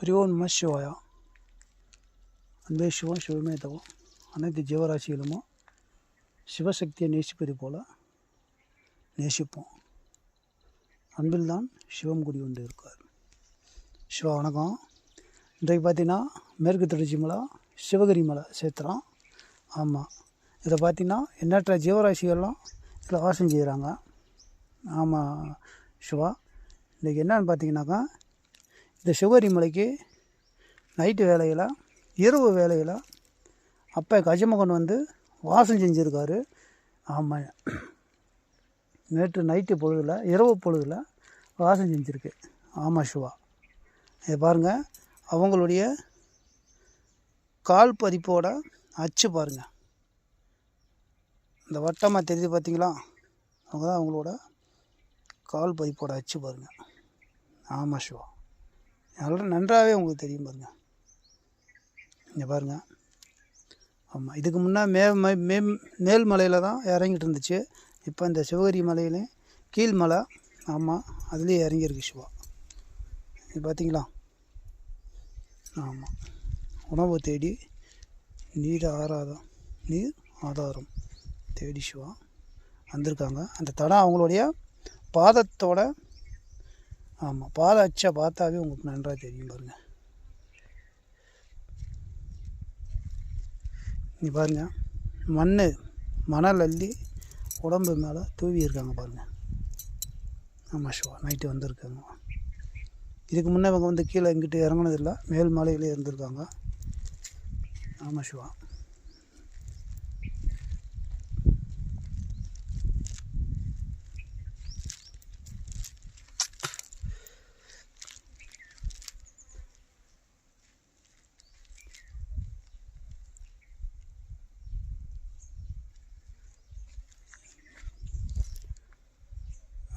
ஹரி நம சிவாயா அன்பே சிவம் சிவமே தவம் அனைத்து ஜீவராசிகளும் சிவசக்தியை நேசிப்பது போல நேசிப்போம் அன்பில் தான் சிவம் குடி கொண்டு இருக்கார் சிவா வணக்கம் இன்றைக்கு பார்த்தீங்கன்னா மேற்கு தொடர்ச்சி மலை சிவகிரி மலை சேத்திரம் ஆமாம் இதை பார்த்தீங்கன்னா எண்ணற்ற ஜீவராசிகள்லாம் இதில் வாசம் செய்கிறாங்க ஆமாம் சிவா இன்றைக்கி என்னன்னு பார்த்தீங்கன்னாக்கா இந்த சிவகரிமலைக்கு நைட்டு வேலையில் இரவு வேலையில் அப்போ கஜமகன் வந்து வாசம் செஞ்சுருக்காரு. ஆமாம் நேற்று நைட்டு பொழுதில் இரவு பொழுதில் வாசம் செஞ்சுருக்கு. ஆமாம் சிவா. இதை பாருங்கள் அவங்களுடைய கால் பதிப்போட அச்சு பாருங்கள் இந்த வட்டமாக தெரியுது பார்த்தீங்களா அவங்க தான் அவங்களோட கால் பதிப்போட அச்சு பாருங்கள் ஆமாம் சிவா. நல்லா நன்றாகவே உங்களுக்கு தெரியும் பாருங்கள் இங்கே பாருங்கள் ஆமாம் இதுக்கு முன்னே மே மே மே மேல்மலையில் தான் இறங்கிட்டு இருந்துச்சு. இப்போ இந்த சிவகிரி மலையிலையும் கீழ்மலை ஆமாம் அதுலேயும் இறங்கியிருக்கு சிவா. இது பார்த்தீங்களா ஆமாம் உணவு தேடி நீர் ஆராதம் நீர் ஆதாரம் தேடி சிவா வந்திருக்காங்க. அந்த தடம் அவங்களுடைய பாதத்தோட ஆமாம் பால் அச்சா பார்த்தாவே உங்களுக்கு நன்றாக தெரியும் பாருங்கள் நீ பாருங்கள் மண் மணல் அள்ளி உடம்பு மேலே தூவி இருக்காங்க பாருங்கள் ஆமாம் ஷோ நைட்டு வந்திருக்காங்க. இதுக்கு முன்னே அவங்க வந்து கீழே இங்கிட்டு இறங்கினதில்லை மேல் மலையிலே இருந்திருக்காங்க. ஆமாம் ஷிவா.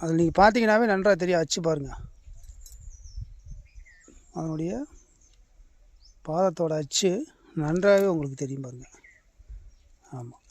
அதில் நீங்கள் பார்த்தீங்கன்னாவே நன்றாக தெரியும். அச்சு பாருங்கள் அதனுடைய பாதத்தோட அச்சு நன்றாகவே உங்களுக்கு தெரியும் பாருங்கள் ஆமாம்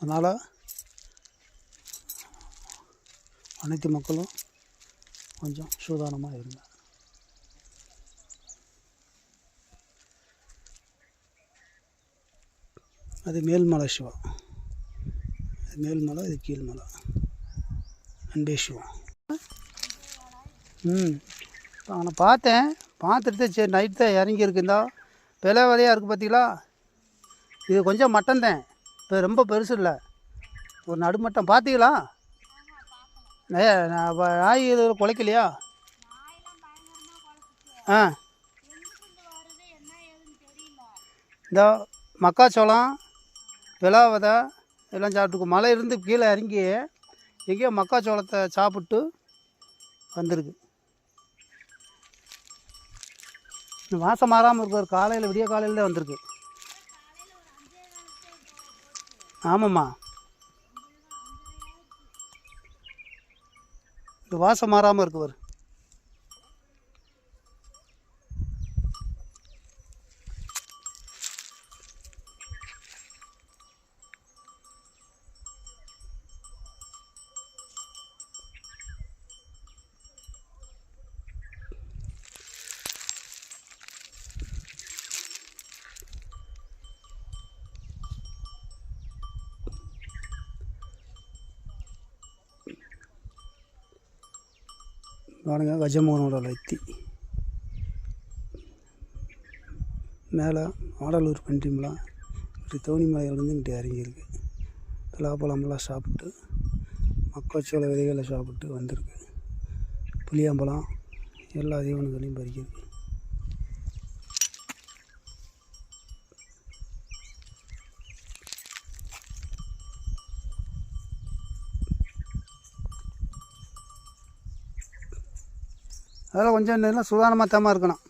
அதனால் அனைத்து மக்களும் கொஞ்சம் சூதானமாக இருங்க. அது மேல்மலை சிவா. அது மேல்மலை இது கீழ்மலை அன்பே சிவா. ம். நான் பார்த்தேன். பார்த்துட்டு சரி நைட் தான் இறங்கி இருக்குந்தா விலை விலையாக இருக்குது பார்த்தீங்களா இது கொஞ்சம் மட்டன் தான் இப்போ ரொம்ப பெருசு இல்லை. ஒரு நடுமட்டம். பார்த்தீங்களா ஏ நாய் இது குலைக்கலையா? ஆ. இந்த மக்காச்சோளம் விலாவதை எல்லாம் எல்லாம் சாப்பிட்டுக்கு இருந்து கீழே இறங்கி எங்கேயோ மக்காச்சோளத்தை சாப்பிட்டு வந்திருக்கு. இந்த வாசம் மாறாமல் இருக்கிற காலையில் விடிய காலையில் தான் வந்திருக்கு. ஆமாம்மா. இந்த வாசம் மாறாமல் இருக்கு பாருங்க கஜமோகனோட லத்தி. மேலே ஆடலூர் பன்றிமலை இப்படி தோணி மலையிலேருந்து இங்கிட்டு இறங்கியிருக்கு. பலாப்பழம்லாம் சாப்பிட்டு மக்காச்சோள விதைகளை சாப்பிட்டு வந்திருக்கு. புளியாம்பழம் எல்லா தீவனங்களையும் பறிக்கிறது. அதெல்லாம் கொஞ்சம் நேரம் சுதாரணமாக தான் இருக்கணும்.